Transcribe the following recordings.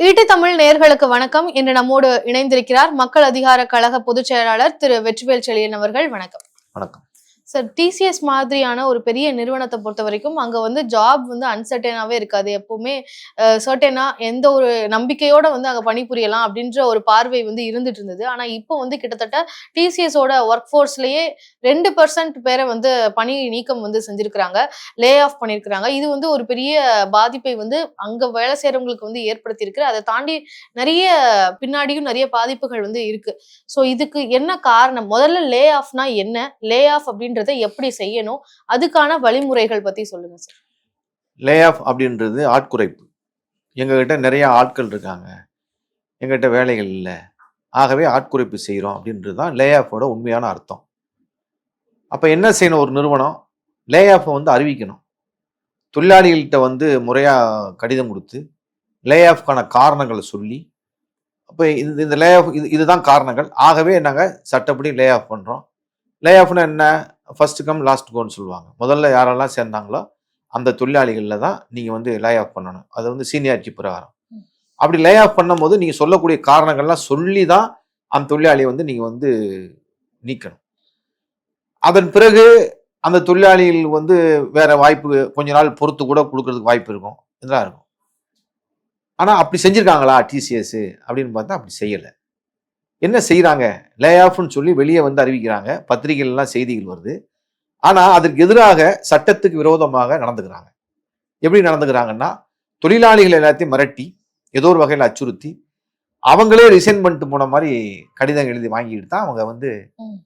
ஈட்டி தமிழ் நேர்களுக்கு வணக்கம். இன்று நம்மோடு இணைந்திருக்கிறார் மக்கள் அதிகார கழக பொதுச் செயலாளர் திரு வெற்றிவேல் செழியன் அவர்கள். வணக்கம். வணக்கம். சார் டிசிஎஸ் மாதிரியான ஒரு பெரிய நிறுவனத்தை பொறுத்த வரைக்கும் அங்க வந்து ஜாப் வந்து அன்சர்டனாவே இருக்காது. எப்பவுமே சர்டனா எந்த ஒரு நம்பிக்கையோட வந்து அங்க பணிபுரியலாம் அப்படின்ற ஒரு பார்வை வந்து இருந்துட்டு இருந்தது. ஆனா இப்போ வந்து கிட்டத்தட்ட டிசிஎஸோட ஒர்க் ஃபோர்ஸ்லயே ரெண்டு பர்சன்ட் பேரை வந்து பணி நீக்கம் வந்து செஞ்சிருக்கிறாங்க. லே ஆஃப் பண்ணியிருக்கிறாங்க இது வந்து ஒரு பெரிய பாதிப்பை வந்து அங்க வேலை செய்யறவங்களுக்கு வந்து ஏற்படுத்தியிருக்கு. அதை தாண்டி நிறைய பின்னாடியும் நிறைய பாதிப்புகள் வந்து இருக்கு. ஸோ இதுக்கு என்ன காரணம்? முதல்ல லே ஆஃப்னா என்ன? லே ஆஃப் அப்படின்னு அப்படின்றத எப்படி செய்யணும்? அதுக்கான வழிமுறைகள் பத்தி சொல்லுங்க சார் லே ஆஃப் அப்படின்றது ஆட்குறைப்பு. எங்ககிட்ட நிறைய ஆட்கள் இருக்காங்க. எங்ககிட்ட வேலைகள் இல்லை. ஆகவே ஆட்குறைப்பு செய்கிறோம் அப்படின்றது தான் லே ஆஃபோட உண்மையான அர்த்தம். அப்போ என்ன செய்யணும் ஒரு நிறுவனம்? லே ஆஃபை வந்து அறிவிக்கணும். தொழிலாளிகள்கிட்ட வந்து முறையாக கடிதம் கொடுத்து லே ஆஃப்கான காரணங்களை சொல்லி அப்போ இது இந்த லே ஆஃப் இது இதுதான் காரணங்கள். ஆகவே நாங்கள் சட்டப்படி லே ஆஃப் பண்ணுறோம் லே ஆஃப்னா என்ன? ஃபர்ஸ்ட் கம் லாஸ்ட் கோன்னு சொல்லுவாங்க. முதல்ல யாரெல்லாம் சேர்ந்தாங்களோ அந்த தொழிலாளிகளில் தான் நீங்கள் வந்து லே ஆஃப் பண்ணணும். அது வந்து சீனியாரிட்டி பிரகாரம். அப்படி லே ஆஃப் பண்ணும்போது நீங்கள் சொல்லக்கூடிய காரணங்கள்லாம் சொல்லி தான் அந்த தொழிலாளியை வந்து நீங்கள் வந்து நீக்கணும். அதன் பிறகு அந்த தொழிலாளிகள் வந்து வேற வாய்ப்பு கொஞ்ச நாள் பொறுத்து கூட கொடுக்கறதுக்கு வாய்ப்பு இருக்கும். இதெல்லாம் இருக்கும். ஆனால் அப்படி செஞ்சுருக்காங்களா டிசிஎஸ் அப்படின்னு பார்த்தா அப்படி செய்யலை. என்ன செய்கிறாங்க லே ஆஃப்னு சொல்லி வெளியே வந்து அறிவிக்கிறாங்க. பத்திரிகைகள்லாம் செய்திகள் வருது. ஆனால் அதற்கு எதிராக சட்டத்துக்கு விரோதமாக நடந்துக்கிறாங்க. எப்படி நடந்துக்கிறாங்கன்னா தொழிலாளிகள் எல்லாத்தையும் மிரட்டி ஏதோ ஒரு வகையில் அச்சுறுத்தி அவங்களே ரிசைன் பண்ணிட்டு போன மாதிரி கடிதம் எழுதி வாங்கிட்டு தான் அவங்க வந்து.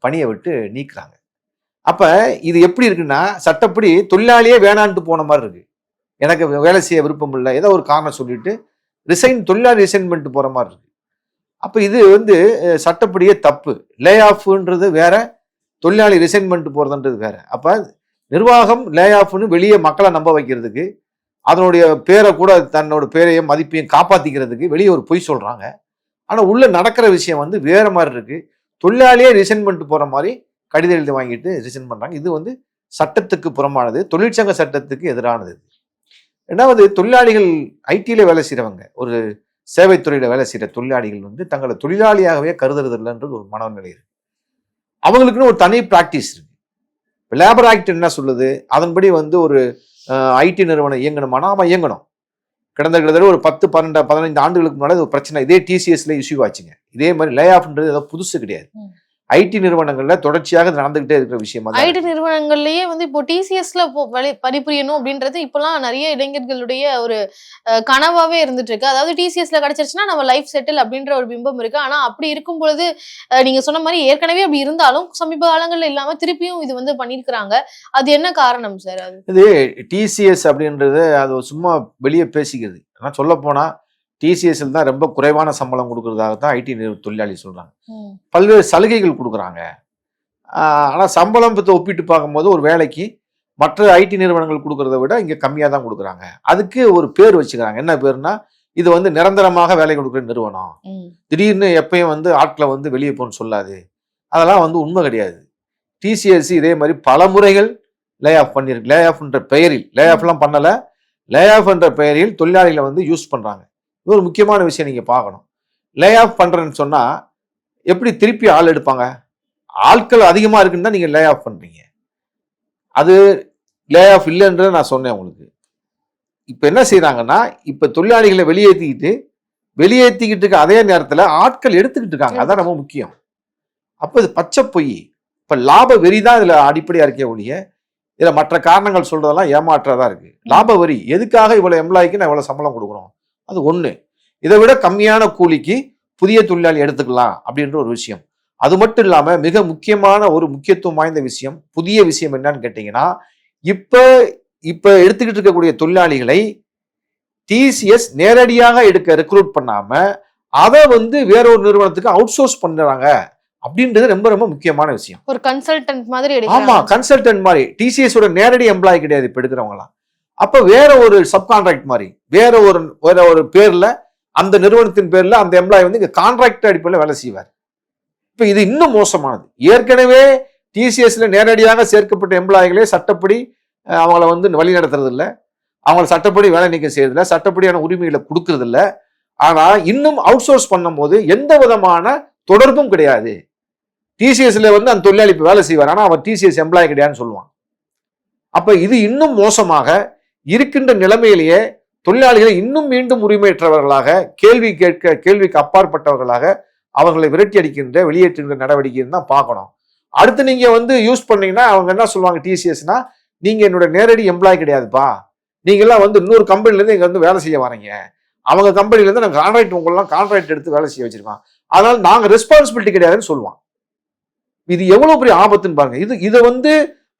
பணியை விட்டு நீக்குறாங்க. அப்ப இது எப்படி இருக்குன்னா சட்டப்படி தொழிலாளியே வேணான்ட்டு போன மாதிரி இருக்கு. எனக்கு வேலை செய்ய விருப்பம் இல்லை. ஏதோ ஒரு காரணம் சொல்லிட்டு ரிசைன் தொழிலாளி ரிசைன் பண்ணிட்டு போற மாதிரி இருக்கு. அப்போ இது வந்து சட்டப்படியே தப்பு. லே ஆஃப்ன்றது வேற தொழிலாளி ரிசைன்மெண்ட் போகிறதுன்றது வேற. அப்போ நிர்வாகம் லே ஆஃப்னு வெளியே மக்களை நம்ப வைக்கிறதுக்கு அதனுடைய பேரை கூட தன்னோட பேரையும் மதிப்பையும் காப்பாற்றிக்கிறதுக்கு வெளியே ஒரு பொய் சொல்கிறாங்க ஆனால் உள்ளே நடக்கிற விஷயம் வந்து வேறு மாதிரி இருக்குது தொழிலாளியே ரிசைன்மெண்ட் போகிற மாதிரி கடிதம் எழுதி வாங்கிட்டு ரிசைன் பண்ணுறாங்க இது வந்து சட்டத்துக்கு புறமானது. தொழிற்சங்க சட்டத்துக்கு எதிரானது ரெண்டாவது தொழிலாளிகள் ஐடியில் வேலை செய்கிறவங்க ஒரு சேவைத்துறையில் வேலை செய்யற தொழிலாளிகள் வந்து தங்களை தொழிலாளியாகவே கருதுறது இல்லைன்றது ஒரு மனநிலை இருக்கு. அவங்களுக்குன்னு ஒரு தனி பிராக்டிஸ் இருக்கு. லேபர் ஆக்ட் என்ன சொல்லுது? அதன்படி வந்து ஒரு ஐடி நிறுவனம் இயங்கணுமானா அவன் இயங்கணும். கிடந்த கிட்டத்தட்ட ஒரு பத்து பன்னெண்டு பதினைந்து ஆண்டுகளுக்கு முன்னாடி ஒரு பிரச்சனை. இதே டிசிஎஸ்ல இஷ்யூ ஆச்சுங்க. இதே மாதிரி லே ஆஃப்ன்றது ஏதோ புதுசு கிடையாது. ஐடி நிறுவனங்கள்ல தொடர்ச்சியாக நடந்துகிட்டே இருக்கிற விஷயமா ஐடி நிறுவனங்கள்லயே வந்து இப்போ டிசிஎஸ்ல பணிபுரியணும் அப்படின்றது இப்பெல்லாம் நிறைய இளைஞர்களுடைய ஒரு கனவாவே இருந்துட்டு இருக்கு அதாவது டிசிஎஸ்ல கிடைச்சிருச்சுன்னா நம்ம லைஃப் செட்டில் அப்படின்ற ஒரு பிம்பம் இருக்கு. ஆனா அப்படி இருக்கும் பொழுது நீங்க சொன்ன மாதிரி ஏற்கனவே அப்படி இருந்தாலும் சமீப காலங்கள்ல இல்லாம திருப்பியும் இது வந்து பண்ணிருக்கிறாங்க அது என்ன காரணம் சார் அது? இது டிசிஎஸ் அப்படின்றது அது சும்மா வெளியே பேசிக்கிறது. ஆனால் சொல்ல போனா டிசிஎஸ்ல தான் ரொம்ப குறைவான சம்பளம் கொடுக்கறதாக தான் ஐடி தொழிலாளி சொல்றாங்க. ம், பல்வேறு சலுகைகள் கொடுக்குறாங்க. ஆனால் சம்பளம் பற்றி ஒப்பிட்டு பார்க்கும்போது ஒரு வேலைக்கு மற்ற ஐடி நிறுவனங்கள் கொடுக்கறத விட இங்கே கம்மியாக தான் கொடுக்குறாங்க. அதுக்கு ஒரு பேர் வச்சுக்கிறாங்க. என்ன பேருனா இது வந்து நிரந்தரமாக வேலை கொடுக்குற நிறுவனம். திடீர்னு எப்பயும் வந்து ஆட்களை வந்து வெளியே போன்னு சொல்லாது. அதெல்லாம் வந்து உண்மை கிடையாது. டிசிஎஸ் இதே மாதிரி பல முறைகள் லே ஆஃப் பண்ணியிருக்கு லே ஆஃப்ன்ற பெயரில் லே ஆஃப்லாம் பண்ணலை. லே ஆஃப் என்ற பெயரில் தொழிலாளிகளை வந்து யூஸ் பண்ணுறாங்க இது ஒரு முக்கியமான விஷயம் நீங்கள் பார்க்கணும். லே ஆஃப் பண்ணுறேன்னு சொன்னால் எப்படி திருப்பி ஆள் எடுப்பாங்க? ஆட்கள் அதிகமாக இருக்குன்னு தான் நீங்கள் லே ஆஃப் பண்ணுறீங்க அது லே ஆஃப் இல்லைன்றதை நான் சொன்னேன் உங்களுக்கு. இப்போ என்ன செய்கிறாங்கன்னா இப்போ தொழிலாளிகளை வெளியேற்றிக்கிட்டு வெளியேற்றிக்கிட்டு இருக்க அதே நேரத்தில் ஆட்கள் எடுத்துக்கிட்டு இருக்காங்க. அதான் ரொம்ப முக்கியம். அப்போ இது பச்சை பொய். இப்போ லாப வெறி தான் இதில் அடிப்படையாக இருக்கே ஒழிய இதில் மற்ற காரணங்கள் சொல்றதெல்லாம் தான் இருக்குது லாப வரி எதுக்காக இவ்வளோ எம்ப்ளாய்க்கு நான் இவ்வளோ சம்பளம் கொடுக்குறோம்? அது ஒன்று இதை விட கம்மியான கூலிக்கு புதிய தொழிலாளி எடுத்துக்கலாம் அப்படின்ற ஒரு விஷயம். அது மட்டும் இல்லாம மிக முக்கியமான ஒரு முக்கியத்துவம் வாய்ந்த விஷயம் புதிய விஷயம் என்னன்னு கேட்டீங்கன்னா இப்ப இப்ப எடுத்துக்கிட்டு இருக்கக்கூடிய தொழிலாளிகளை டிசிஎஸ் நேரடியாக எடுக்க ரெக்ரூட் பண்ணாம அதை வந்து வேற ஒரு நிறுவனத்துக்கு அவுட் சோர்ஸ் பண்றாங்க அப்படின்றது ரொம்ப ரொம்ப முக்கியமான விஷயம். ஒரு கன்சல்டன்ட் மாதிரி ஆமா கன்சல்டன்ட் மாதிரி. டிசிஎஸ் ஓட நேரடி எம்ப்ளாய் கிடையாது இப்ப எடுக்கிறவங்களாம் அப்போ வேற ஒரு சப்கான்ட்ராக்ட் மாதிரி வேற ஒரு வேற ஒரு பேர்ல அந்த நிறுவனத்தின் பேர்ல அந்த எம்ப்ளாயி வந்து இங்க கான்ட்ராக்ட் அடிப்படையில் வேலை செய்வார். இப்போ இது இன்னும் மோசமானது. ஏற்கனவே டிசிஎஸ்ல நேரடியாக சேர்க்கப்பட்ட எம்ப்ளாய்களே சட்டப்படி அவங்கள வந்து வழி நடத்துறது இல்லை அவங்கள சட்டப்படி வேலை நீக்கம் செய்யறதில்ல சட்டப்படியான உரிமைகளை கொடுக்கறது ஆனால் இன்னும் அவுட் சோர்ஸ் பண்ணும்போது எந்த விதமான தொடர்பும் கிடையாது. டிசிஎஸ்ல வந்து அந்த தொழிலாளி வேலை செய்வார். ஆனால் அவர் டிசிஎஸ் எம்ப்ளாயி கிடையாதுன்னு சொல்லுவான். அப்போ இது இன்னும் மோசமாக இருக்கின்ற நிலைமையிலேயே தொழிலாளிகளை இன்னும் மீண்டும் உரிமையற்றவர்களாக கேள்வி கேட்க கேள்விக்கு அப்பாற்பட்டவர்களாக அவர்களை விரட்டி அடிக்கின்ற வெளியேற்றுகின்ற நடவடிக்கைன்னு தான் பார்க்கணும். அடுத்து நீங்க வந்து யூஸ் பண்ணீங்கன்னா அவங்க என்ன சொல்லுவாங்க டிசிஎஸ்னா நீங்க என்னோட நேரடி எம்ப்ளாய் கிடையாதுப்பா. நீங்கெல்லாம் வந்து இன்னொரு கம்பெனிலேருந்து இங்கே வந்து வேலை செய்ய வரீங்க. அவங்க கம்பெனிலேருந்து நாங்கள் கான்ட்ராக்ட் உங்களெல்லாம் கான்ட்ராக்ட் எடுத்து வேலை செய்ய வச்சிருக்கோம். அதனால் நாங்கள் ரெஸ்பான்சிபிலிட்டி கிடையாதுன்னு சொல்லுவான். இது எவ்வளோ பெரிய ஆபத்துன்னு பாருங்க. இது இதை வந்து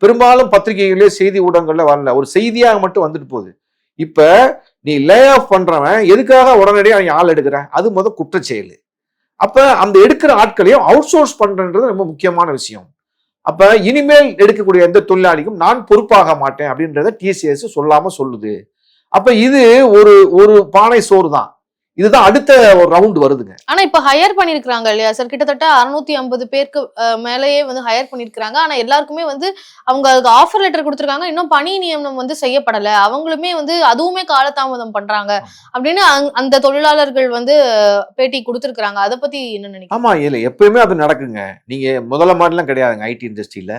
பெரும்பாலும் பத்திரிகைகளே செய்தி ஊடகங்கள்ல வரல. ஒரு செய்தியாக மட்டும் வந்துட்டு போகுது. இப்ப நீ லே ஆஃப் பண்றவன் எதுக்காக உடனடியாக நீ ஆள் எடுக்கிற? அது முத குற்றச்செயல். அப்ப அந்த எடுக்கிற ஆட்களையும் அவுட் சோர்ஸ் பண்றன்றது ரொம்ப முக்கியமான விஷயம். அப்ப இனிமேல் எடுக்கக்கூடிய எந்த தொழிலாளிக்கும் நான் பொறுப்பாக மாட்டேன் அப்படின்றத டிசிஎஸ் சொல்லாம சொல்லுது. அப்ப இது ஒரு ஒரு பானை சோறு தான். இதுதான் அடுத்த ஒரு ரவுண்ட் வருதுங்க. ஆனா இப்ப ஹையர் பண்ணிருக்காங்க இல்லையா? சார் கிட்டத்தட்ட அறுநூத்தி ஐம்பது பேருக்கு மேலேயே வந்து ஹையர் பண்ணிருக்காங்க ஆனா எல்லாருக்குமே வந்து அவங்க அதுக்கு ஆஃபர் லெட்டர் கொடுத்துருக்காங்க. இன்னும் பணி நியமனம் வந்து செய்யப்படல. அவங்களுமே வந்து அதுவுமே காலதாமதம் பண்றாங்க அப்படின்னு அந்த தொழிலாளர்கள் வந்து பேட்டி கொடுத்துருக்காங்க அதை பத்தி என்ன நினைக்கிறீங்க? ஆமா இல்ல எப்பயுமே அது நடக்குங்க. நீங்க முதல்ல மாதிரிலாம் கிடையாதுங்க ஐடி இண்டஸ்ட்ரியில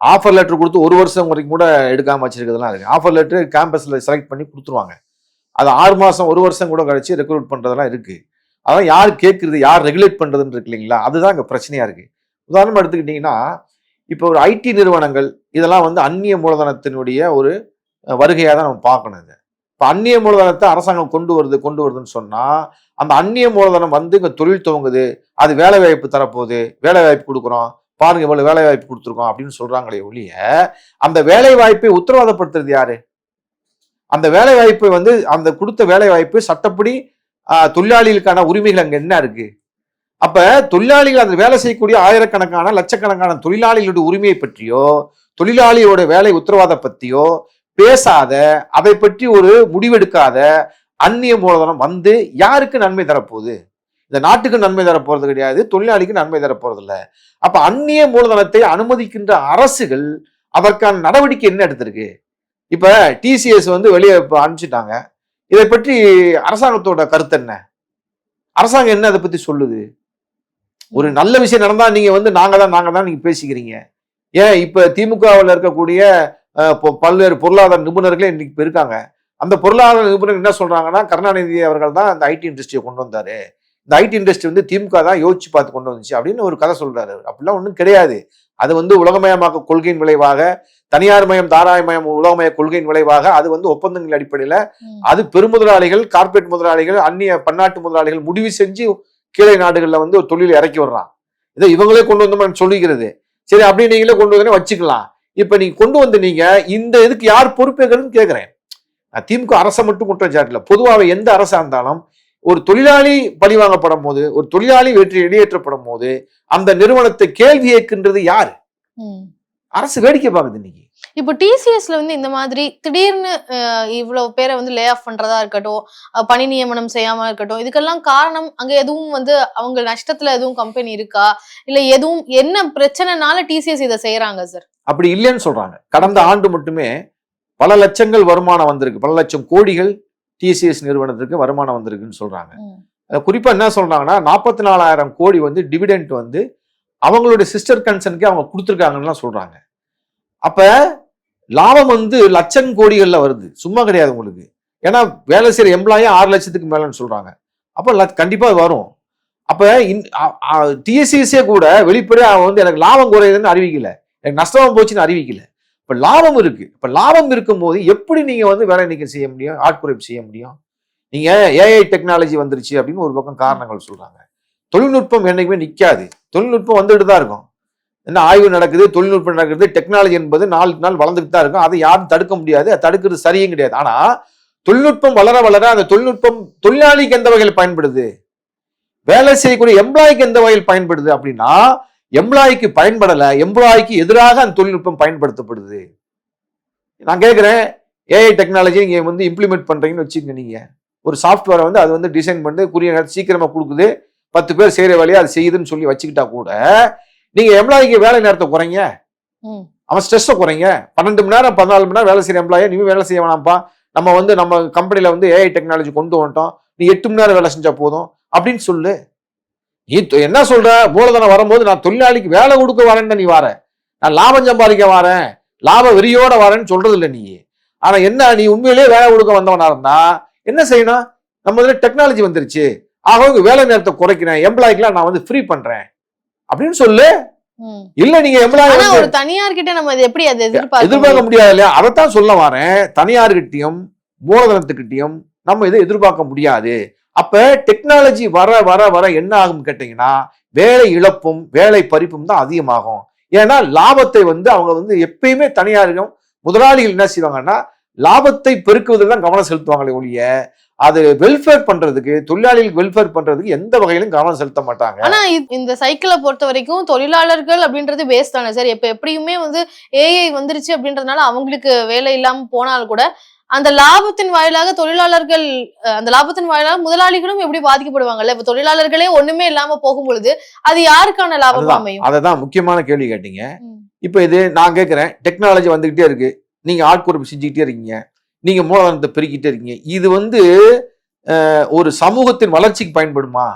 ஆஃபர் லெட்டர் கொடுத்து ஒரு வருஷம் வரைக்கும் கூட எடுக்காம வச்சிருக்கிறதுலாம் இருக்கு ஆஃபர் லெட்டர் கேம்பஸ்ல செலக்ட் பண்ணி கொடுத்துருவாங்க. அது ஆறு மாதம் ஒரு வருஷம் கூட கழிச்சு ரெக்ரூட் பண்ணுறதெல்லாம் இருக்குது அதான் யார் கேட்குறது யார் ரெகுலேட் பண்ணுறதுன்னு இருக்கு இல்லைங்களா? அதுதான் இங்கே பிரச்சனையாக இருக்குது உதாரணமாக எடுத்துக்கிட்டிங்கன்னா இப்போ ஒரு ஐடி நிறுவனங்கள் இதெல்லாம் வந்து அந்நிய மூலதனத்தினுடைய ஒரு வருகையாக தான் நம்ம பார்க்கணும் இது. இப்போ அந்நிய மூலதனத்தை அரசாங்கம் கொண்டு வருது கொண்டு வருதுன்னு சொன்னால் அந்த அந்நிய மூலதனம் வந்து இங்கே தொழில் துவங்குது அது வேலை வாய்ப்பு தரப்போகுது வேலை வாய்ப்பு கொடுக்குறோம் பாருங்க இவ்வளோ வேலை வாய்ப்பு கொடுத்துருக்கோம் அப்படின்னு சொல்கிறாங்களே ஒழிய அந்த வேலை வாய்ப்பை உத்தரவாதப்படுத்துறது யாரு? அந்த வேலை வாய்ப்பு வந்து அந்த கொடுத்த வேலை வாய்ப்பு சட்டப்படி தொழிலாளிகளுக்கான உரிமைகள் அங்கே என்ன இருக்கு? அப்ப தொழிலாளிகள் அந்த வேலை செய்யக்கூடிய ஆயிரக்கணக்கான லட்சக்கணக்கான தொழிலாளிகளுடைய உரிமையை பற்றியோ தொழிலாளியோட வேலை உத்தரவாத பத்தியோ பேசாத அதை பற்றி ஒரு முடிவெடுக்காத அந்நிய மூலதனம் வந்து யாருக்கு நன்மை தரப்போகுது? இந்த நாட்டுக்கு நன்மை தரப்போறது கிடையாது தொழிலாளிக்கு நன்மை தரப்போறது இல்லை அப்ப அந்நிய மூலதனத்தை அனுமதிக்கின்ற அரசுகள் அதற்கான நடவடிக்கை என்ன எடுத்திருக்கு? இப்ப டிசிஎஸ் வந்து வெளியே இப்போ அனுப்பிச்சிட்டாங்க. இதை பற்றி அரசாங்கத்தோட கருத்து என்ன? அரசாங்கம் என்ன அதை பத்தி சொல்லுது? ஒரு நல்ல விஷயம் நடந்தா நீங்க வந்து நாங்க தான் நாங்க தான் நீங்க பேசிக்கிறீங்க. ஏன் இப்ப திமுகவில் இருக்கக்கூடிய பல்வேறு பொருளாதார நிபுணர்களே இன்னைக்கு இப்போ இருக்காங்க. அந்த பொருளாதார நிபுணர் என்ன சொல்றாங்கன்னா கருணாநிதி அவர்கள் தான் அந்த ஐடி இண்டஸ்ட்ரியை கொண்டு வந்தாரு. இந்த ஐடி இண்டஸ்ட்ரி வந்து திமுக தான் யோசிச்சு பார்த்து கொண்டு வந்துச்சு அப்படின்னு ஒரு கதை சொல்றாரு அப்படிலாம் ஒன்றும் கிடையாது. அது வந்து உலகமயமாக்க கொள்கையின் விளைவாக தனியார் மயம் தாராயமயம் உலகமய கொள்கையின் விளைவாக அது வந்து ஒப்பந்தங்கள் அடிப்படையில. அது பெருமுதலாளிகள் கார்ப்பரேட் முதலாளிகள் அந்நிய பன்னாட்டு முதலாளிகள் முடிவு செஞ்சு கீழே நாடுகள்ல வந்து ஒரு தொழிலை இறக்கி வர்றான் இதை இவங்களே கொண்டு வந்தோம்னு சொல்லிக்கிறது. சரி அப்படியே நீங்களே கொண்டு வந்து வச்சுக்கலாம். இப்ப நீங்க கொண்டு வந்து நீங்க இந்த இதுக்கு யார் பொறுப்பேற்கிறதுன்னு கேட்கிறேன் திமுக அரசை மட்டும் குற்றம் சாட்டல பொதுவாக எந்த அரசா இருந்தாலும் ஒரு தொழிலாளி பழிவாங்கப்படும் போது ஒரு தொழிலாளி வெற்றி வெளியேற்றப்படும் போது அந்த நிறுவனத்தை கேள்வி கேட்கின்றது யாரு. அரசு வேடிக்கை பார்க்குது இன்னைக்கு. இப்போ டிசிஎஸ்ல வந்து இந்த மாதிரி திடீர்னு இவ்வளவு பேரை வந்து லே ஆஃப் பண்றதா இருக்கட்டும் பணி நியமனம் செய்யாம இருக்கட்டும் இதுக்கெல்லாம் காரணம் அங்க எதுவும் வந்து அவங்க நஷ்டத்துல எதுவும் கம்பெனி இருக்கா? இல்ல எதுவும் என்ன பிரச்சனைனால டிசிஎஸ் இதை செய்யறாங்க சார் அப்படி இல்லைன்னு சொல்றாங்க. கடந்த ஆண்டு மட்டுமே பல லட்சங்கள் வருமானம் வந்திருக்கு. பல லட்சம் கோடிகள் டிசிஎஸ் நிறுவனத்துக்கு வருமானம் வந்திருக்குன்னு சொல்றாங்க. குறிப்பா என்ன சொல்றாங்கன்னா நாற்பத்தி நாலாயிரம் கோடி வந்து டிவிடெண்ட் வந்து அவங்களுடைய சிஸ்டர் கன்சர்னுக்கு அவங்க கொடுத்துருக்காங்கன்னு சொல்றாங்க. அப்ப லாபம் வந்து லட்சம் கோடிகள்ல வருது. சும்மா கிடையாது உங்களுக்கு. ஏன்னா வேலை செய்யற எம்ப்ளாயும் ஆறு லட்சத்துக்கு மேலன்னு சொல்றாங்க. அப்ப கண்டிப்பாக கண்டிப்பா அது வரும். அப்ப டிஎஸ்சிஎஸ்ஏ கூட வெளிப்படையா அவன் வந்து எனக்கு லாபம் குறையுதுன்னு அறிவிக்கல. எனக்கு நஷ்டமா போச்சுன்னு அறிவிக்கல. இப்ப லாபம் இருக்கு. இப்ப லாபம் இருக்கும்போது எப்படி நீங்க வந்து வேலை நீக்கம் செய்ய முடியும்? ஆட்குறைப்பு செய்ய முடியும்? நீங்க ஏஐ டெக்னாலஜி வந்துருச்சு அப்படின்னு ஒரு பக்கம் காரணங்கள் சொல்றாங்க. தொழில்நுட்பம் என்னைக்குமே நிற்காது தொழில்நுட்பம் வந்துட்டு தான் இருக்கும். என்ன ஆய்வு நடக்குது தொழில்நுட்பம் நடக்குது டெக்னாலஜி என்பது நாளுக்கு நாள் வளர்ந்துட்டு தான் இருக்கும். அதை யாரும் தடுக்க முடியாது. தடுக்கிறது சரியும் கிடையாது. ஆனால் தொழில்நுட்பம் வளர வளர அந்த தொழில்நுட்பம் தொழிலாளிக்கு எந்த வகையில் பயன்படுது? வேலை செய்யக்கூடிய எம்ப்ளாய்க்கு எந்த வகையில் பயன்படுது அப்படின்னா எம்ப்ளாய்க்கு பயன்படலை எம்ப்ளாய்க்கு எதிராக அந்த தொழில்நுட்பம் பயன்படுத்தப்படுது. நான் கேட்குறேன் ஏஐ டெக்னாலஜி நீங்கள் வந்து இம்ப்ளிமெண்ட் பண்ணுறீங்கன்னு வச்சுக்கோங்க நீங்கள் ஒரு சாஃப்ட்வேரை வந்து அது வந்து டிசைன் பண்ணி குறிய சீக்கிரமாக கொடுக்குது. பத்து பேர் செய்யற வேலையை அது செய்யுதுன்னு சொல்லி வச்சுக்கிட்டா கூட நீங்க எம்ப்ளாய்க்கு வேலை நேரத்தை குறைங்க. அவன் ஸ்ட்ரெஸ்ஸை குறைங்க. பன்னெண்டு மணி நேரம் பதினாலு மணி நேரம் வேலை செய்யற எம்ப்ளாயை நீ வேலை செய்ய வேணாம்ப்பா. நம்ம வந்து நம்ம கம்பெனில வந்து ஏஐ டெக்னாலஜி கொண்டு வந்துட்டோம். நீ எட்டு மணி நேரம் வேலை செஞ்சா போதும். அப்படின்னு சொல்லு. நீ என்ன சொல்ற? மூலதனம் வரும்போது நான் தொழிலாளிக்கு வேலை கொடுக்க வரேன்னு நீ வர. நான் லாபம் சம்பாதிக்க வரேன். லாப வெறியோட வரேன்னு சொல்றது இல்லை நீ. ஆனா என்ன நீ உண்மையிலேயே வேலை கொடுக்க வந்தவனா இருந்தா என்ன செய்யணும்? நம்ம இதுல டெக்னாலஜி வந்துருச்சு. ஆக வேலை நேரத்தை குறைக்கிறேன் எம்ப்ளாய்க்கெல்லாம் நான் வந்து ஃப்ரீ பண்றேன். அப்படின்னு சொல்லு. இல்ல நீங்க எம்ப்ளாய் ஒரு தனியார் கிட்ட நம்ம எப்படி அதை எதிர்பார்க்க எதிர்பார்க்க முடியாது இல்லையா? அதைத்தான் சொல்ல வரேன். தனியார்கிட்டயும் மூலதனத்துக்கிட்டையும் நம்ம இதை எதிர்பார்க்க முடியாது. அப்ப டெக்னாலஜி வர வர வர என்ன ஆகும் கேட்டீங்கன்னா வேலை இழப்பும் வேலை பறிப்பும் தான் அதிகமாகும். ஏன்னா லாபத்தை வந்து அவங்க வந்து எப்பயுமே தனியாரும் முதலாளிகள் என்ன செய்வாங்கன்னா லாபத்தை பெருக்குவதில் தான் கவனம் செலுத்துவாங்களே ஒழிய அது வெல்ஃபேர் பண்றதுக்கு தொழிலாளிகளுக்கு வெல்ஃபேர் பண்றதுக்கு எந்த வகையிலும் கவனம் செலுத்த மாட்டாங்க. ஆனா இந்த சைக்கிளை பொறுத்த வரைக்கும் தொழிலாளர்கள் அப்படின்றது பேஸ் தானே சார் இப்ப எப்படியுமே வந்து ஏஐ வந்துருச்சு அப்படின்றதுனால அவங்களுக்கு வேலை இல்லாம போனாலும் கூட அந்த லாபத்தின் வாயிலாக தொழிலாளர்கள் அந்த லாபத்தின் வாயிலாக முதலாளிகளும் எப்படி பாதிக்கப்படுவாங்கல்ல? இப்ப தொழிலாளர்களே ஒண்ணுமே இல்லாம போகும் பொழுது அது யாருக்கான லாபமா அதுதான். அமையும்? அதை தான் முக்கியமான கேள்வி கேட்டீங்க. இப்போ இது நான் கேட்குறேன் டெக்னாலஜி வந்துகிட்டே இருக்கு. நீங்க ஆட்குறைப்பு செஞ்சுக்கிட்டே இருக்கீங்க. நீங்க மூலதனத்தை பெருக்கிட்டே இருக்கீங்க. இது வந்து ஒரு சமூகத்தின் வளர்ச்சிக்கு பயன்படுமா?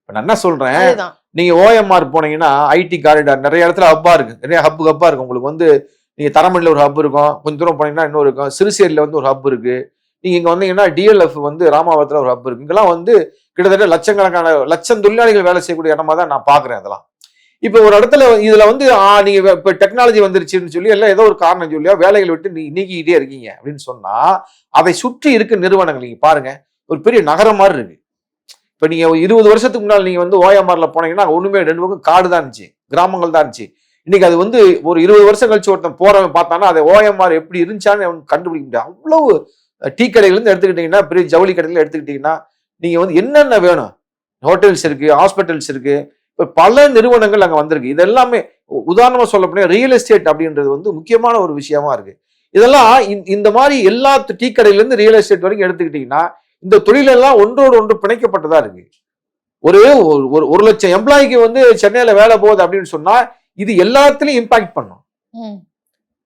இப்ப நான் என்ன சொல்றேன்? அதுதான். நீங்க ஓஎம்ஆர் போனீங்கன்னா ஐடி காரிடார் நிறைய இடத்துல ஹப்பா இருக்கு. நிறைய ஹப்பு ஹப்பா இருக்கு. உங்களுக்கு வந்து நீங்க தரமணில ஒரு ஹப் இருக்கும். கொஞ்சம் தூரம் போனீங்கன்னா இன்னொரு இருக்கும். சிறுசேரியில வந்து ஒரு ஹப் இருக்கு. நீங்க இங்க வந்தீங்கன்னா டிஎல்எஃப் வந்து ராமாவரத்துல ஒரு ஹப் இருக்கு. இங்கெல்லாம் வந்து கிட்டத்தட்ட லட்சக்கணக்கான லட்சம் தொழிலாளிகள் வேலை செய்யக்கூடிய இடமா தான் நான் பாக்குறேன் அதெல்லாம். இப்போ ஒரு இடத்துல இதுல வந்து நீங்கள் நீங்க டெக்னாலஜி வந்துருச்சுன்னு சொல்லி எல்லாம் ஏதோ ஒரு காரணம் சொல்லியா வேலைகளை விட்டு நீ நீக்கிக்கிட்டே இருக்கீங்க. அப்படின்னு சொன்னா அதை சுற்றி இருக்க நிறுவனங்கள் நீங்க பாருங்க ஒரு பெரிய நகரம் மாதிரி இருக்கு. இப்போ நீங்க ஒரு இருபது வருஷத்துக்கு முன்னால் நீங்க வந்து ஓஎம்ஆர்ல போனீங்கன்னா ஒண்ணுமே ரெண்டு பக்கம் காடு தான் இருந்துச்சு கிராமங்கள் தான் இருந்துச்சு. இன்னைக்கு அது வந்து ஒரு இருபது வருஷம் கழிச்சு ஒருத்தன் போறவன் பார்த்தானா அதை ஓஎம்ஆர் எப்படி இருந்துச்சான்னு அவன் கண்டுபிடிக்க முடியாது. அவ்வளவு டீ கடைகள்லேருந்து இருந்து எடுத்துக்கிட்டீங்கன்னா பெரிய ஜவுளி கடைகள் எடுத்துக்கிட்டீங்கன்னா நீங்கள் வந்து என்னென்ன வேணும்? ஹோட்டல்ஸ் இருக்குது ஹாஸ்பிட்டல்ஸ் இருக்குது பல நிறுவனங்கள் அங்க வந்திருக்கு. இது எல்லாமே உ- உதாரணமா சொல்ல போனா ரியல் எஸ்டேட் அப்படின்றது வந்து முக்கியமான ஒரு விஷயமா இருக்கு. இதெல்லாம் இந்த- மாதிரி எல்லா டீ கடையில இருந்து ரியல் எஸ்டேட் வரைக்கும் எடுத்துக்கிட்டீங்கன்னா இந்த தொழிலெல்லாம் ஒன்றோடு ஒன்று பிணைக்கப்பட்டதா இருக்கு. ஒரு ஒரு- ஒரு லட்சம் எம்ப்ளாய்க்கு வந்து சென்னையில வேலை போகுது அப்படின்னு சொன்னா இது எல்லாத்துலயும் இம்பாக்ட் பண்ணும்.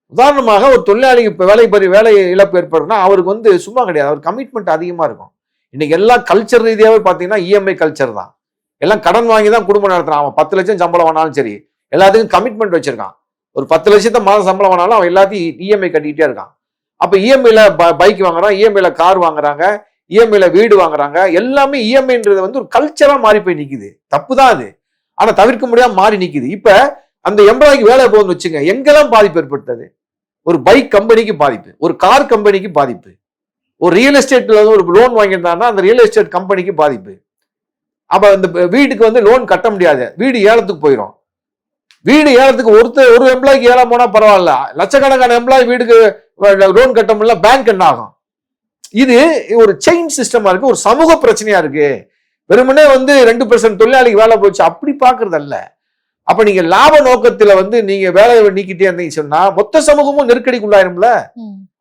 உதாரணமாக ஒரு தொழிலாளிக்கு இப்போ வேலை பறி வேலை இழப்பு ஏற்படுறதுனா அவருக்கு வந்து சும்மா கிடையாது. அவர் கமிட்மெண்ட் அதிகமா இருக்கும். இன்னைக்கு எல்லா கல்ச்சர் ரீதியாவே பார்த்தீங்கன்னா இஎம்ஐ கல்ச்சர் தான். எல்லாம் கடன் வாங்கி தான் குடும்பம் நடத்துறான். அவன் பத்து லட்சம் சம்பளம் வேணாலும் சரி எல்லாத்துக்கும் கமிட்மெண்ட் வச்சிருக்கான். ஒரு பத்து லட்சத்தை மாதம் சம்பளம் வேணாலும் அவன் எல்லாத்தையும் இஎம்ஐ கட்டிக்கிட்டே இருக்கான். அப்போ இஎம்ஐல பைக் வாங்குறான் இஎம்ஐல கார் வாங்குறாங்க இஎம்ஐல வீடு வாங்குறாங்க எல்லாமே இஎம்ஐன்றது வந்து ஒரு கல்ச்சரா மாறி போய் நிக்குது. தப்பு தான் அது. ஆனா தவிர்க்க முடியாம மாறி நிக்குது. இப்ப அந்த எம்ப்ளாய்க்கு வேலை போகுதுன்னு வச்சுங்க எங்கெல்லாம் பாதிப்பு ஏற்படுத்தது ஒரு பைக் கம்பெனிக்கு பாதிப்பு ஒரு கார் கம்பெனிக்கு பாதிப்பு ஒரு ரியல் எஸ்டேட்ல வந்து ஒரு லோன் வாங்கியிருந்தாங்கன்னா அந்த ரியல் எஸ்டேட் கம்பெனிக்கு பாதிப்பு. அப்ப அந்த வீட்டுக்கு வந்து லோன் கட்ட முடியாது. வீடு ஏலத்துக்கு போயிடும் வீடு ஏலத்துக்கு ஒருத்தர் ஒரு எம்ப்ளாய்க்கு ஏலம் போனா பரவாயில்ல. லட்சக்கணக்கான எம்ப்ளாய் வீடுக்கு லோன் கட்ட முடியல பேங்க் என்ன ஆகும்? இது ஒரு செயின் சிஸ்டமா இருக்கு ஒரு சமூக பிரச்சனையா இருக்கு. வெறுமனே வந்து ரெண்டு பெர்சன்ட் தொழிலாளிக்கு வேலை போச்சு அப்படி பாக்குறது அல்ல. அப்ப நீங்க லாப நோக்கத்துல வந்து நீங்க வேலையை நீக்கிட்டே இருந்தீங்க சொன்னா மொத்த சமூகமும் நெருக்கடிக்குள்ளாயிரும்ல.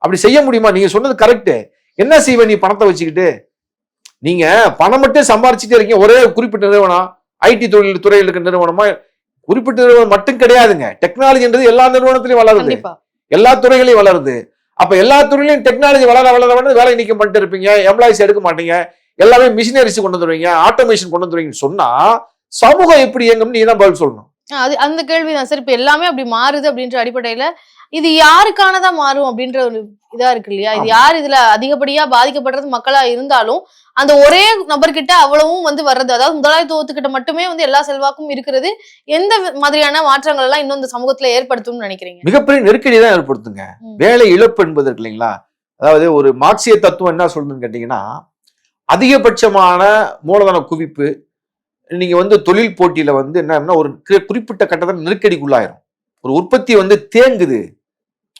அப்படி செய்ய முடியுமா? நீங்க சொன்னது கரெக்ட் என்ன செய்வ நீ பணத்தை வச்சுக்கிட்டு? நீங்க பணம் மட்டும் சம்பாரிச்சுட்டே இருக்கீங்க. ஒரே குறிப்பிட்ட நிறுவனம் ஐடி தொழில் துறையில் இருக்க நிறுவனமா? குறிப்பிட்ட நிறுவனம் மட்டும் கிடையாதுங்க. டெக்னாலஜின்றது எல்லா நிறுவனத்திலயும் வளருது. எல்லா துறைகளையும் வளருது. அப்ப எல்லா துறையிலையும் டெக்னாலஜி வளர வளர வளர வேலை நீக்கம் பண்ணிட்டு இருப்பீங்க. எம்ப்ளாயிஸ் எடுக்க மாட்டீங்க. எல்லாமே மிஷினரிஸ் கொண்டு வந்துருவீங்க ஆட்டோமேஷன் கொண்டு வந்துருவீங்கன்னு சொன்னா சமூகம் எப்படி இயங்கும்னு நீ தான் பதில் சொல்லணும். அது அந்த கேள்விதான். சார் இப்ப எல்லாமே அப்படி மாறுது அப்படின்ற அடிப்படையில இது யாருக்கானதா மாறும் அப்படின்ற ஒரு இதா இருக்கு இல்லையா? இது. யார் இதுல அதிகப்படியா பாதிக்கப்படுறது மக்களா இருந்தாலும் அந்த ஒரே நபர்கிட்ட அவ்வளவும் வந்து வர்றது அதாவது முதலாளித்துவத்துக்கிட்ட மட்டுமே வந்து எல்லா செல்வாக்கும் இருக்கிறது எந்த மாதிரியான மாற்றங்கள் எல்லாம் இன்னும் இந்த சமூகத்துல ஏற்படுத்தும்னு நினைக்கிறீங்க? மிகப்பெரிய நெருக்கடி தான் ஏற்படுத்துங்க. வேலை இழப்பு என்பது இருக்கு இல்லைங்களா? அதாவது ஒரு மார்க்சிய தத்துவம் என்ன சொல்றதுன்னு கேட்டீங்கன்னா அதிகபட்சமான மூலதன குவிப்பு நீங்க வந்து தொழில் போட்டியில வந்து என்ன ஒரு குறி- குறிப்பிட்ட கட்டத்தில் நெருக்கடிக்குள்ளாயிரும். ஒரு உற்பத்தி வந்து தேங்குது.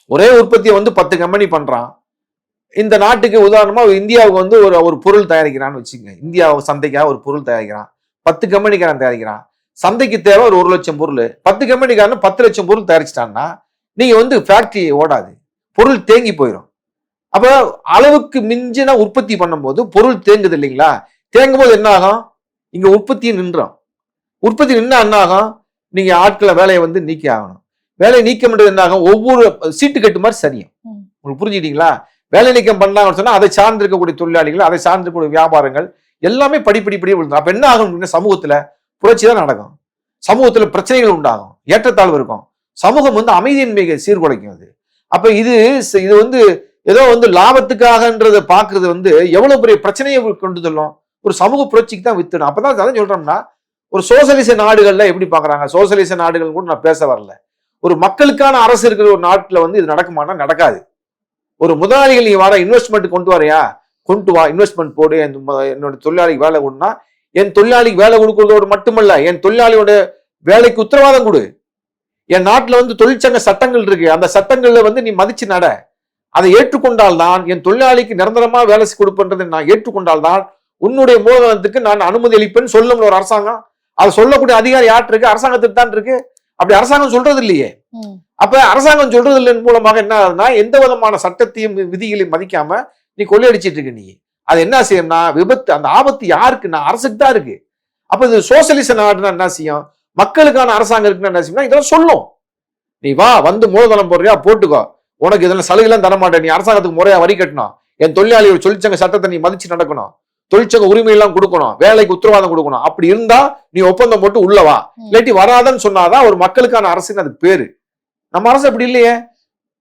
ஒரே உற்பத்தியை வந்து பத்து கம்பெனி பண்றான். இந்த நாட்டுக்கு உதாரணமா இந்தியாவுக்கு வந்து ஒரு ஒரு பொருள் தயாரிக்கிறான்னு வச்சுங்க இந்தியா சந்தைக்காக ஒரு பொருள் தயாரிக்கிறான். பத்து கம்பெனிக்காரன் தயாரிக்கிறான். சந்தைக்கு தேவை ஒரு ஒரு லட்சம் பொருள். பத்து கம்பெனிக்காரன் பத்து லட்சம் பொருள் தயாரிச்சிட்டான்னா நீங்க வந்து ஃபேக்டரி ஓடாது. பொருள் தேங்கி போயிடும் அப்ப அளவுக்கு மிஞ்சின உற்பத்தி பண்ணும்போது பொருள் தேங்குது இல்லைங்களா? தேங்கும் போது என்ன ஆகும்? இங்க உற்பத்தி நின்றோம். உற்பத்தி நின்னா என்ன ஆகும்? நீங்க ஆட்களை வேலையை வந்து நீக்கி ஆகணும். வேலையை நீக்க முடியாது என்ன ஆகும்? ஒவ்வொரு சீட்டு கட்டு மாதிரி சரியும். உங்களுக்கு புரிஞ்சுக்கிட்டீங்களா? வேலை நீக்கம் பண்ணாங்கன்னு சொன்னா அதை சார்ந்திருக்கக்கூடிய தொழிலாளிகள் அதை சார்ந்திருக்கக்கூடிய வியாபாரங்கள் எல்லாமே படிப்படிப்படியே விழுந்து அப்ப என்ன ஆகும் அப்படின்னா சமூகத்துல புரட்சி தான் நடக்கும். சமூகத்துல பிரச்சனைகள் உண்டாகும். ஏற்றத்தாழ்வு இருக்கும். சமூகம் வந்து அமைதியின்மையை சீர்குலைக்கும் அது. அப்ப இது இது வந்து ஏதோ வந்து லாபத்துக்காகன்றதை பார்க்கறது வந்து எவ்வளவு பெரிய பிரச்சனையை கொண்டு சொல்லும் ஒரு சமூக புரட்சிக்கு தான் வித்துடும். அப்பதான் அதான் சொல்றோம்னா ஒரு சோசலிச நாடுகள்ல எப்படி பாக்குறாங்க? சோசலிச நாடுகள் கூட நான் பேச வரல. ஒரு மக்களுக்கான அரசு இருக்கிற ஒரு நாட்டுல வந்து இது நடக்குமானா நடக்காது. ஒரு முதலாளிகள் நீ வர இன்வெஸ்ட்மெண்ட் கொண்டு வரையா கொண்டு வா இன்வெஸ்ட்மெண்ட் போடு என் என்னோட தொழிலாளிக்கு வேலை கொடுனா என் தொழிலாளிக்கு வேலை கொடுக்கறதோடு மட்டுமல்ல என் தொழிலாளியோட வேலைக்கு உத்தரவாதம் கொடு. என் நாட்டில் வந்து தொழிற்சங்க சட்டங்கள் இருக்கு. அந்த சட்டங்கள்ல வந்து நீ மதிச்சு நட. அதை ஏற்றுக்கொண்டால் தான் என் தொழிலாளிக்கு நிரந்தரமா வேலை கொடுப்பன்றதை நான் ஏற்றுக்கொண்டால் தான் உன்னுடைய மூலதனத்துக்கு நான் அனுமதி அளிப்பேன்னு சொல்லும் ஒரு அரசாங்கம். அதை சொல்லக்கூடிய அதிகாரி யார்ட்டு இருக்கு? அரசாங்கத்துக்கு தான் இருக்கு. அப்படி அரசாங்கம் சொல்றது இல்லையே. அப்ப அரசாங்கம் சொல்றது மூலமாக என்ன ஆகுதுன்னா எந்த விதமான சட்டத்தையும் விதிகளையும் மதிக்காம நீ கொள்ளையடிச்சிட்டு இருக்க நீ. அது என்ன செய்யும்னா விபத்து அந்த ஆபத்து யாருக்குன்னா அரசுக்கு தான் இருக்கு. அப்ப இது சோசியலிச நாடுனா என்ன செய்யும்? மக்களுக்கான அரசாங்கம் இருக்குன்னா என்ன செய்யும்னா இதெல்லாம் சொல்லும். நீ வா வந்து மூலதனம் போடுறியா போட்டுக்கோ. உனக்கு இதெல்லாம் சலுகைலாம் தர மாட்டேன். நீ அரசாங்கத்துக்கு முறையா வரி கட்டணும். என் தொழிலாளியோட தொழிற்சங்க சட்டத்தை நீ மதிச்சு நடக்கணும். தொழிற்சங்க உரிமை எல்லாம் கொடுக்கணும். வேலைக்கு உத்தரவாதம் கொடுக்கணும். அப்படி இருந்தா நீ ஒப்பந்தம் போட்டு உள்ள வா. இல்லாட்டி வராதன்னு சொன்னாதான் ஒரு மக்களுக்கான அரசுன்னு அதுக்கு பேரு. நம்ம அரசு அப்படி இல்லையே.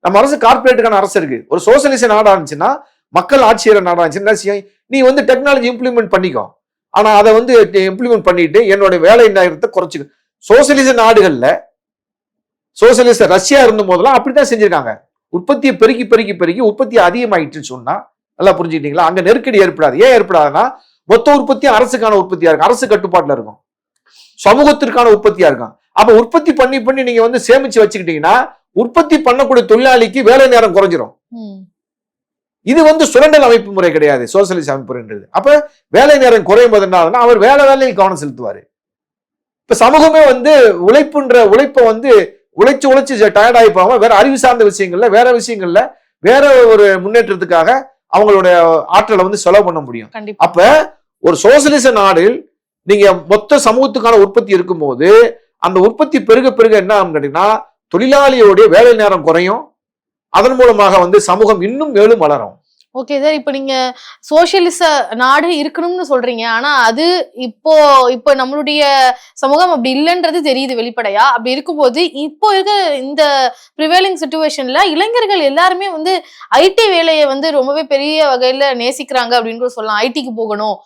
நம்ம அரசு கார்பரேட்டுக்கான அரசு இருக்கு. ஒரு சோசியலிச நாடா இருந்துச்சுன்னா மக்கள் ஆட்சியர் நாடா இருந்துச்சுன்னா செய்யும்? நீ வந்து டெக்னாலஜி இம்ப்ளிமெண்ட் பண்ணிக்கோ. ஆனா அதை வந்து இம்ப்ளிமெண்ட் பண்ணிட்டு என்னோட வேலை நேரத்தை குறைச்சிக்க. சோசியலிச நாடுகள்ல சோசியலிச ரஷ்யா இருந்த போதெல்லாம் அப்படித்தான் செஞ்சிருக்காங்க. உற்பத்தியை பெருக்கி பெருக்கி பெருக்கி உற்பத்தி அதிகமாயிட்டுன்னு சொன்னா நல்லா புரிஞ்சுக்கிட்டீங்களா? அங்க நெருக்கடி ஏற்படாது. ஏன் ஏற்படாதுன்னா மொத்த உற்பத்தியும் அரசுக்கான உற்பத்தியா இருக்கும். அரசு கட்டுப்பாட்டுல இருக்கும். சமூகத்திற்கான உற்பத்தியா இருக்கும். அப்ப உற்பத்தி பண்ணி பண்ணி நீங்க வந்து சேமிச்சு வச்சுக்கிட்டீங்கன்னா உற்பத்தி பண்ணக்கூடிய தொழிலாளிக்கு வேலை நேரம் குறைஞ்சிரும். இது வந்து சுரண்டல் அமைப்பு முறை கிடையாது சோசியலிச அமைப்பு முறைன்றது அப்ப வேலை நேரம் குறையும் போது என்ன அவர் வேலை வேலையில் கவனம் செலுத்துவாரு. இப்ப சமூகமே வந்து உழைப்புன்ற உழைப்பை வந்து உழைச்சு உழைச்சு டயர்ட் ஆகி போகாம வேற அறிவு சார்ந்த விஷயங்கள்ல வேற விஷயங்கள்ல வேற ஒரு முன்னேற்றத்துக்காக அவங்களுடைய ஆற்றலை வந்து செலவு பண்ண முடியும். அப்ப ஒரு சோசியலிச நாடில் நீங்க மொத்த சமூகத்துக்கான உற்பத்தி இருக்கும்போது அந்த உற்பத்தி பெருக பெருக என்ன ஆகும் கேட்டீங்கன்னா தொழிலாளியோடைய வேலை நேரம் குறையும். அதன் மூலமாக வந்து சமூகம் இன்னும் மேலும் வளரும். ஓகே சார் இப்போ நீங்க சோசியலிச நாடு இருக்கணும்னு சொல்றீங்க. ஆனா அது இப்போ இப்போ நம்மளுடைய சமூகம் அப்படி இல்லைன்றது தெரியுது வெளிப்படையா. அப்படி இருக்கும்போது இப்போ இருக்க இந்த ப்ரிவேலிங் சுச்சுவேஷன்ல இளைஞர்கள் எல்லாருமே வந்து ஐடி வேலையை வந்து ரொம்பவே பெரிய வகையில நேசிக்கிறாங்க அப்படின்னு சொல்லலாம். ஐடிக்கு போகணும்.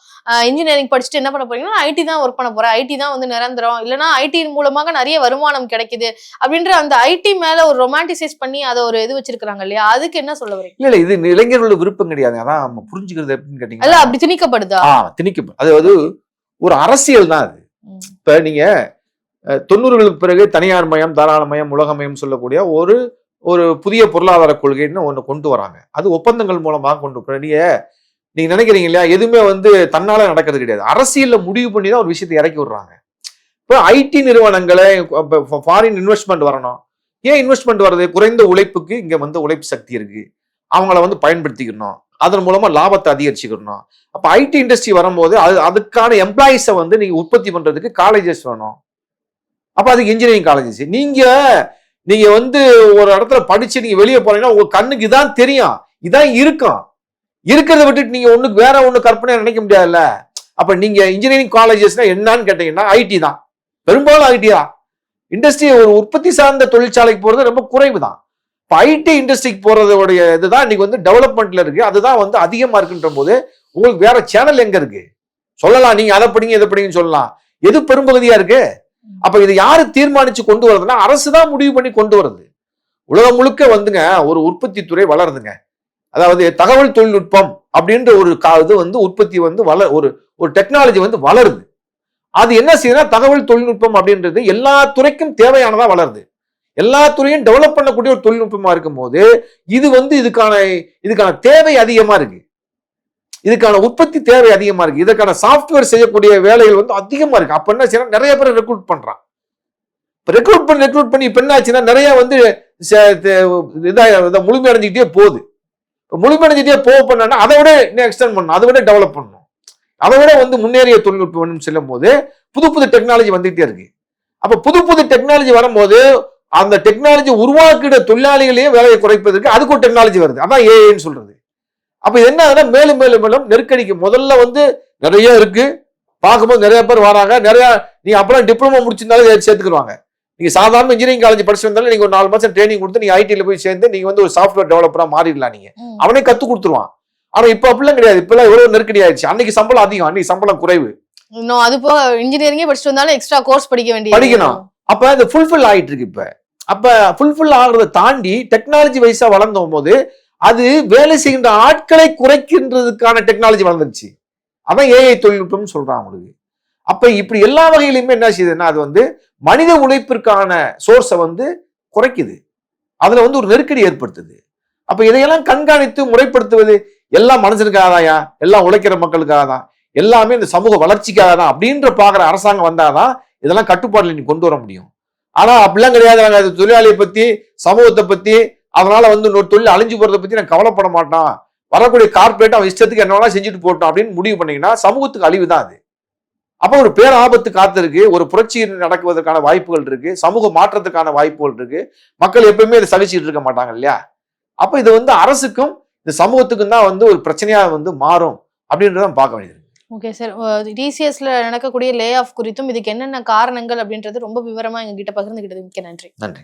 இன்ஜினியரிங் படிச்சுட்டு என்ன பண்ண போறீங்கன்னா ஐடி தான் ஒர்க் பண்ண போறேன். ஐடி தான் வந்து நிரந்தரம். இல்லைன்னா ஐடி மூலமாக நிறைய வருமானம் கிடைக்குது அப்படின்ற அந்த ஐடி மேல ஒரு ரொமான்டிசைஸ் பண்ணி அதை ஒரு இது வச்சிருக்காங்க இல்லையா? அதுக்கு என்ன சொல்ல வரீங்க? இல்ல இல்ல இது இளைஞர்களோட விருப்பம் கிடையாது. அதான் நம்ம புரிஞ்சுக்கிறது எப்படின்னு அல்ல கேட்டீங்கன்னா அப்படி திணிக்கப்படுதா? ஆ திணிக்க அதாவது ஒரு அரசியல் தான் அது. இப்ப நீங்க தொண்ணூறுகளுக்கு பிறகு தனியார் மயம் தாராளமயம் உலகமயம் சொல்லக்கூடிய ஒரு ஒரு புதிய பொருளாதார கொள்கைன்னு ஒண்ணு கொண்டு வராங்க. அது ஒப்பந்தங்கள் மூலமாக கொண்டு நீங்க நீங்க நினைக்கிறீங்க இல்லையா? எதுவுமே வந்து தன்னால நடக்கிறது கிடையாது. அரசியல்ல முடிவு பண்ணி தான் ஒரு விஷயத்தை இறக்கி விடுறாங்க. இப்போ ஐடி நிறுவனங்களை ஃபாரின் இன்வெஸ்ட்மெண்ட் வரணும். ஏன் இன்வெஸ்ட்மெண்ட் வருது குறைந்த உழைப்புக்கு இங்க வந்து உழைப்பு சக்தி இருக்கு. அவங்கள வந்து பயன்படுத்திக்கணும். அதன் மூலமா லாபத்தை அதிகரிச்சுக்கணும். அப்ப ஐடி இண்டஸ்ட்ரி வரும்போது அது அதுக்கான எம்ப்ளாயிஸை வந்து நீங்க உற்பத்தி பண்றதுக்கு காலேஜஸ் வேணும். அப்ப அதுக்கு இன்ஜினியரிங் காலேஜஸ் நீங்க நீங்க வந்து ஒரு இடத்துல படிச்சு நீங்க வெளியே போனீங்கன்னா உங்க கண்ணுக்கு இதான் தெரியும். இதான் இருக்கும். இருக்கிறத விட்டுட்டு நீங்க ஒண்ணுக்கு வேற ஒண்ணு கற்பனை நினைக்க முடியாதுல்ல? அப்ப நீங்க இன்ஜினியரிங் காலேஜஸ்னா என்னன்னு கேட்டீங்கன்னா ஐடி தான். பெரும்பாலும் ஐடி தான். இண்டஸ்ட்ரி ஒரு உற்பத்தி சார்ந்த தொழிற்சாலைக்கு போறது ரொம்ப குறைவு தான். இப்போ ஐடி இண்டஸ்ட்ரிக்கு போறதோடைய இதுதான் இன்னைக்கு வந்து டெவலப்மெண்ட்ல இருக்கு. அதுதான் வந்து அதிகமா இருக்குன்ற போது உங்களுக்கு வேற சேனல் எங்க இருக்கு? சொல்லலாம். நீங்க அதை படிங்க இதை படிங்கன்னு சொல்லலாம். எது பெரும்பகுதியா இருக்கு? அப்ப இதை யாரு தீர்மானிச்சு கொண்டு வரதுன்னா அரசு தான் முடிவு பண்ணி கொண்டு வருது உலகம் முழுக்க வந்துங்க ஒரு உற்பத்தி துறை வளருதுங்க. அதாவது தகவல் தொழில்நுட்பம் அப்படின்ற ஒரு கா- இது வந்து உற்பத்தி வந்து வள ஒரு ஒரு டெக்னாலஜி வந்து வளருது. அது என்ன செய்யுதுன்னா தகவல் தொழில்நுட்பம் அப்படின்றது எல்லா துறைக்கும் தேவையானதா வளருது. எல்லா துறையும் டெவலப் பண்ணக்கூடிய ஒரு தொழில்நுட்பமா இருக்கும்போது இது வந்து இதுக்கான இதுக்கான தேவை அதிகமா இருக்கு. இதுக்கான உற்பத்தி தேவை அதிகமா இருக்கு. இதற்கான சாஃப்ட்வேர் செய்யக்கூடிய வேலைகள் வந்து அதிகமா இருக்கு. அப்ப என்ன செய்யணும் நிறைய பேர் ரெக்ரூட் பண்றான் இப்போ ரெக்ரூட் பண்ணி ரெக்ரூட் பண்ணி இப்ப என்ன ஆச்சுன்னா நிறைய வந்து ச- தே- போகுது. முழுமையடைஞ்சுட்டே போக பண்ணா அதை விட இன்னும் எக்ஸ்டெண்ட் பண்ணணும். அதை விட டெவலப் பண்ணணும். அதை விட வந்து முன்னேறிய தொழில்நுட்பம் செல்லும் போது புது புது டெக்னாலஜி வந்துகிட்டே இருக்கு. அப்போ புது புது டெக்னாலஜி வரும்போது அந்த டெக்னாலஜி உருவாக்கிட தொழிலாளிகளையும் வேலையை குறைப்பதற்கு அதுக்கு ஒரு டெக்னாலஜி வருது. அதான் ஏஐன்னு சொல்றது. அப்போ என்ன ஆகுதுன்னா மேலும் மேலும் மேலும் நெருக்கடிக்கு முதல்ல வந்து நிறைய இருக்கு. பார்க்கும்போது நிறைய பேர் வராங்க. நிறைய நீங்க அப்பெல்லாம் டிப்ளமோ முடிச்சிருந்தாலும் சேர்த்துக்கிடுவாங்க சேர்த்துக்குருவாங்க. நீங்க சாதாரண இன்ஜினியரிங் காலேஜ் படிச்சு வந்தாலும் நீங்க ஒரு நாலு மாசம் ட்ரைனிங் கொடுத்து நீங்க ஐடில போய் சேர்ந்து நீங்க வந்து ஒரு சாஃப்ட்வேர் டெவலப்பரா மாறிடலாம் நீங்க. ம். அவனே கத்து கொடுத்துருவான். ஆனா இப்ப அப்படிலாம் கிடையாது. இப்பெல்லாம் எவ்வளவு நெருக்கடி ஆயிடுச்சு. அன்னைக்கு சம்பளம் அதிகம். அன்னைக்கு சம்பளம் குறைவு. இன்னும் அது போக இன்ஜினியரிங்கே படிச்சுட்டு வந்தாலும் எக்ஸ்ட்ரா கோர்ஸ் படிக்க வேண்டியது. படிக்கணும். அப்ப அது ஃபுல்ஃபில் ஆயிட்டு இருக்கு இப்ப. அப்ப ஃபுல்ஃபில் ஆகுறதை தாண்டி டெக்னாலஜி வைஸா வளர்ந்த போது அது வேலை செய்கின்ற ஆட்களை குறைக்கின்றதுக்கான டெக்னாலஜி வளர்ந்துருச்சு. அதான் ஏஐ தொழில்நுட்பம்னு சொல்றான் அவங்களுக்கு. அப்ப இப்படி எல்லா வகையிலுமே என்ன செய்யுதுன்னா அது வந்து மனித உழைப்பிற்கான சோர்ஸை வந்து குறைக்குது. அதுல வந்து ஒரு நெருக்கடி ஏற்படுத்துது. அப்ப இதையெல்லாம் கண்காணித்து முறைப்படுத்துவது எல்லாம் மனுஷனுக்காகதாயா எல்லாம் உழைக்கிற மக்களுக்காக தான். எல்லாமே இந்த சமூக வளர்ச்சிக்காக தான் அப்படின்ற பாக்குற அரசாங்கம் வந்தாதான் இதெல்லாம் கட்டுப்பாடுல நீ கொண்டு வர முடியும். ஆனா அப்படிலாம் கிடையாது. நாங்க தொழிலாளியை பத்தி சமூகத்தை பத்தி அதனால வந்து இன்னொரு தொழில் அழிஞ்சு போறதை பத்தி நான் கவலைப்பட மாட்டான் வரக்கூடிய கார்பரேட் அவன் இஷ்டத்துக்கு என்ன செஞ்சுட்டு போட்டோம் அப்படின்னு முடிவு பண்ணீங்கன்னா சமூகத்துக்கு அழிவு தான் அது. அப்போ ஒரு பேராபத்து காத்திருக்கு ஒரு புரட்சி நடக்குவதற்கான வாய்ப்புகள் இருக்கு சமூக மாற்றத்துக்கான வாய்ப்புகள் இருக்கு மக்கள் எப்பயுமே இதை சகிச்சுட்டு இருக்க மாட்டாங்க இல்லையா? அப்ப இது வந்து அரசுக்கும் இந்த சமூகத்துக்கும் தான் வந்து ஒரு பிரச்சனையா வந்து மாறும் அப்படின்றத பார்க்க வேண்டியது ஓகே சார். டிசிஎஸ்ல நடக்கக்கூடிய லே ஆஃப் குறித்தும் இதுக்கு என்னென்ன காரணங்கள் அப்படின்றது ரொம்ப விவரமா எங்ககிட்ட பகிர்ந்துகிட்டது மிக்க நன்றி. நன்றி.